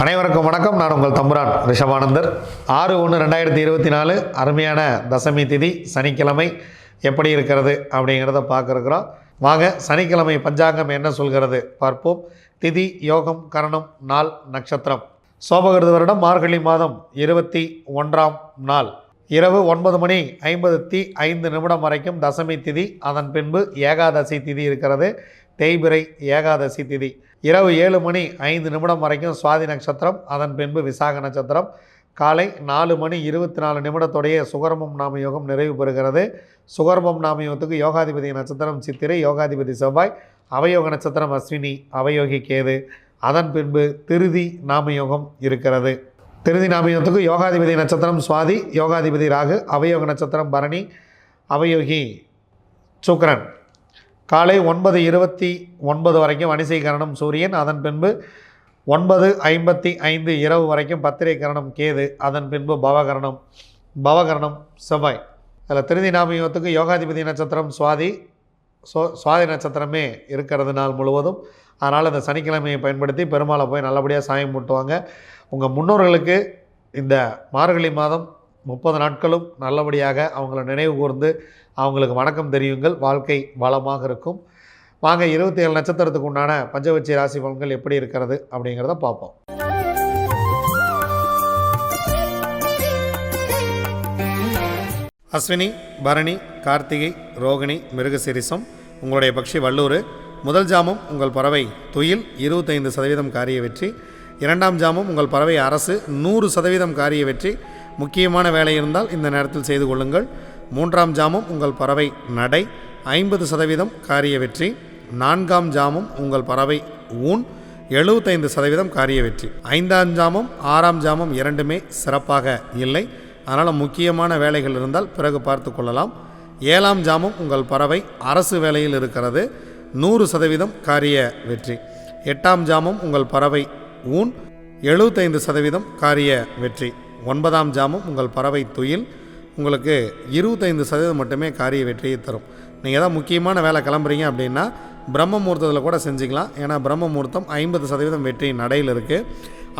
அனைவருக்கும் வணக்கம். நான் உங்கள் தம்புரான் ரிஷபானந்தர். ஆறு ஒன்று ரெண்டாயிரத்தி இருபத்தி நாலு அருமையான தசமி திதி சனிக்கிழமை எப்படி இருக்கிறது அப்படிங்கிறத பார்க்குறோம். வாங்க சனிக்கிழமை பஞ்சாங்கம் என்ன சொல்கிறது? பார்ப்போம். திதி யோகம் கரணம் நாள் நட்சத்திரம். சோபகிருத வருடம் மார்கழி மாதம் இருபத்தி ஒன்றாம் நாள். இரவு ஒன்பது மணி ஐம்பது தி ஐந்து நிமிடம் வரைக்கும் தசமி திதி. அதன் பின்பு ஏகாதசி திதி இருக்கிறது. தேய்பிரை ஏகாதசி திதி. இரவு ஏழு மணி ஐந்து நிமிடம் வரைக்கும் சுவாதி நட்சத்திரம். அதன் பின்பு விசாக நட்சத்திரம். காலை நாலு மணி இருபத்தி நாலு நிமிடத்துடைய சுகர்மம் நாம யோகம் நிறைவு பெறுகிறது. சுகர்மம் நாம யோகத்துக்கு யோகாதிபதி நட்சத்திரம் சித்திரை யோகாதிபதி செவ்வாய் அவயோக நட்சத்திரம் அஸ்வினி அவயோகி கேது. அதன் பின்பு திருதி நாமயோகம் இருக்கிறது. திருதி நாமயோகத்துக்கு யோகாதிபதி நட்சத்திரம் சுவாதி யோகாதிபதி ராகு அவயோக நட்சத்திரம் பரணி அவயோகி சுக்கரன். காலை ஒன்பது இருபத்தி ஒன்பது வரைக்கும் வணிசைகரணம் சூரியன். அதன் பின்பு ஒன்பது ஐம்பத்தி ஐந்து இரவு வரைக்கும் பத்திரை கரணம் கேது அதன் பின்பு பவகரணம் பவகரணம் செவ்வாய். அதில் திருதி நாமயோகத்துக்கு யோகாதிபதி நட்சத்திரம் சுவாதி சோ சுவாதி நட்சத்திரமே இருக்கிறது நாள் முழுவதும். அதனால் இந்த சனிக்கிழமையை பயன்படுத்தி பெருமாளை போய் நல்லபடியாக சாயம் போட்டுவாங்க. உங்கள் முன்னோர்களுக்கு இந்த மார்கழி மாதம் முப்பது நாட்களும் நல்லபடியாக அவங்கள நினைவு கூர்ந்து அவங்களுக்கு வணக்கம் தெரியுங்கள். வாழ்க்கை வளமாக இருக்கும். வாங்க இருபத்தி ஏழு நட்சத்திரத்துக்கு உண்டான பஞ்சவச்சி ராசி பலன்கள் எப்படி இருக்கிறது அப்படிங்கிறத பார்ப்போம். அஸ்வினி பரணி கார்த்திகை ரோகிணி மிருகசிரிசம் உங்களுடைய பக்ஷி வல்லூர். முதல் ஜாமம் உங்கள் பறவை துயில் இருபத்தைந்து சதவீதம் காரிய வெற்றி. இரண்டாம் ஜாமம் உங்கள் பறவை அரசு நூறு சதவீதம் காரிய வெற்றி. முக்கியமான வேலை இருந்தால் இந்த நேரத்தில் செய்து கொள்ளுங்கள். மூன்றாம் ஜாமம் உங்கள் பறவை நடை ஐம்பது சதவீதம் காரிய வெற்றி. நான்காம் ஜாமம் உங்கள் பறவை ஊன். எழுபத்தைந்து சதவீதம் காரிய வெற்றி. ஐந்தாம் ஜாமம் ஆறாம் ஜாமம் இரண்டுமே சிறப்பாக இல்லை. அதனால் முக்கியமான வேலைகள் இருந்தால் பிறகு பார்த்து கொள்ளலாம். ஏழாம் ஜாமம் உங்கள் பறவை அரசு வேலையில் இருக்கிறது. நூறு சதவீதம் காரிய வெற்றி. எட்டாம் ஜாமம் உங்கள் பறவை ஊன். எழுபத்தைந்து சதவீதம் காரிய வெற்றி. ஒன்பதாம் ஜாமம் உங்கள் பறவை துயில். உங்களுக்கு இருபத்தைந்து சதவீதம் மட்டுமே காரிய வெற்றியை தரும். நீங்கள் ஏதாவது முக்கியமான வேலை கிளம்புறீங்க அப்படின்னா பிரம்ம முகூர்த்தத்தில் கூட செஞ்சுக்கலாம். ஏன்னா பிரம்ம முகூர்த்தம் ஐம்பது சதவீதம் வெற்றி நடையில் இருக்குது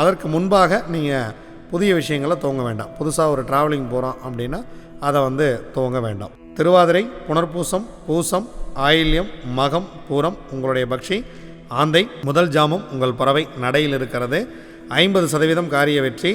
அதற்கு முன்பாக நீங்கள் புதிய விஷயங்களை துவங்க வேண்டாம். புதுசாக ஒரு ட்ராவலிங் போகிறோம் அப்படின்னா அதை வந்து துவங்க வேண்டாம். திருவாதிரை புனர்பூசம் பூசம் ஆயில்யம் மகம் பூரம் உங்களுடைய பக்ஷி ஆந்தை முதல் ஜாமம் உங்கள் பறவை நடையில் இருக்கிறது. ஐம்பது சதவீதம் காரிய வெற்றி.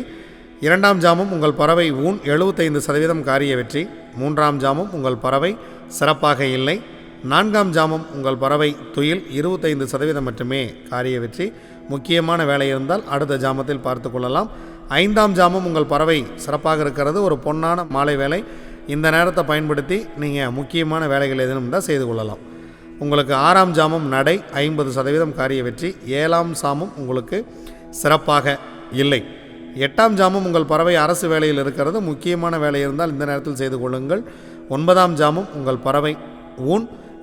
இரண்டாம் ஜாமம் உங்கள் பறவை ஊன் எழுபத்தைந்து சதவீதம் காரிய வெற்றி. மூன்றாம் ஜாமம் உங்கள் பறவை சிறப்பாக இல்லை. நான்காம் ஜாமம் உங்கள் பறவை துயில் இருபத்தைந்து சதவீதம் மட்டுமே காரிய வெற்றி. முக்கியமான வேலை இருந்தால் அடுத்த ஜாமத்தில் பார்த்து கொள்ளலாம். ஐந்தாம் ஜாமம் உங்கள் பறவை சிறப்பாக இருக்கிறது. ஒரு பொன்னான மாலை வேலை. இந்த நேரத்தை பயன்படுத்தி நீங்கள் முக்கியமான வேலைகள் எதுவும் இருந்தால் செய்து கொள்ளலாம். உங்களுக்கு ஆறாம் ஜாமம் நடை ஐம்பது சதவீதம் காரிய வெற்றி. ஏழாம் சாமம் உங்களுக்கு சிறப்பாக இல்லை. எட்டாம் ஜாமம் உங்கள் பறவை அரசு வேலையில் இருக்கிறது. முக்கியமான வேலை இருந்தால் இந்த நேரத்தில் செய்து கொள்ளுங்கள். ஒன்பதாம் ஜாமம் உங்கள் பறவை ஊன்.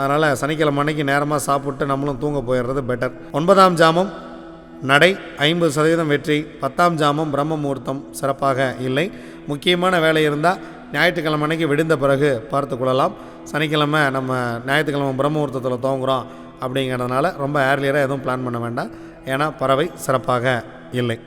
அதனால் சனிக்கிழமை அன்னைக்கு நேரமாக சாப்பிட்டு நம்மளும் தூங்க போயிடுறது பெட்டர் ஒன்பதாம் ஜாமம் நடை ஐம்பது சதவீதம் வெற்றி. பத்தாம் ஜாமம் பிரம்ம முகூர்த்தம் சிறப்பாக இல்லை. முக்கியமான வேலை இருந்தால் ஞாயிற்றுக்கிழமை அன்னைக்கு விடுந்த பிறகு பார்த்து கொள்ளலாம். சனிக்கிழமை நம்ம ஞாயிற்றுக்கிழமை பிரம்ம முகூர்த்தத்தில் துவங்குறோம் அப்படிங்கிறதுனால ரொம்ப ஏர்லியராக எதுவும் பிளான் பண்ண வேண்டாம். ஏன்னா பறவை சிறப்பாக இல்லை.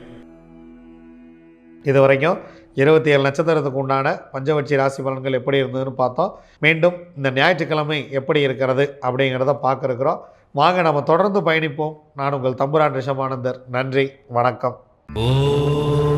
இது வரைக்கும் இருபத்தி ஏழு நட்சத்திரத்துக்கு உண்டான பஞ்சவட்சி ராசி பலன்கள் எப்படி இருந்ததுன்னு பார்த்தோம். மீண்டும் இந்த ஞாயிற்றுக்கிழமை எப்படி இருக்கிறது அப்படிங்கிறத பார்க்க வாங்க நம்ம தொடர்ந்து பயணிப்போம். நான் உங்கள் தம்புரான் ரிஷமானந்தர் நன்றி வணக்கம். ஓ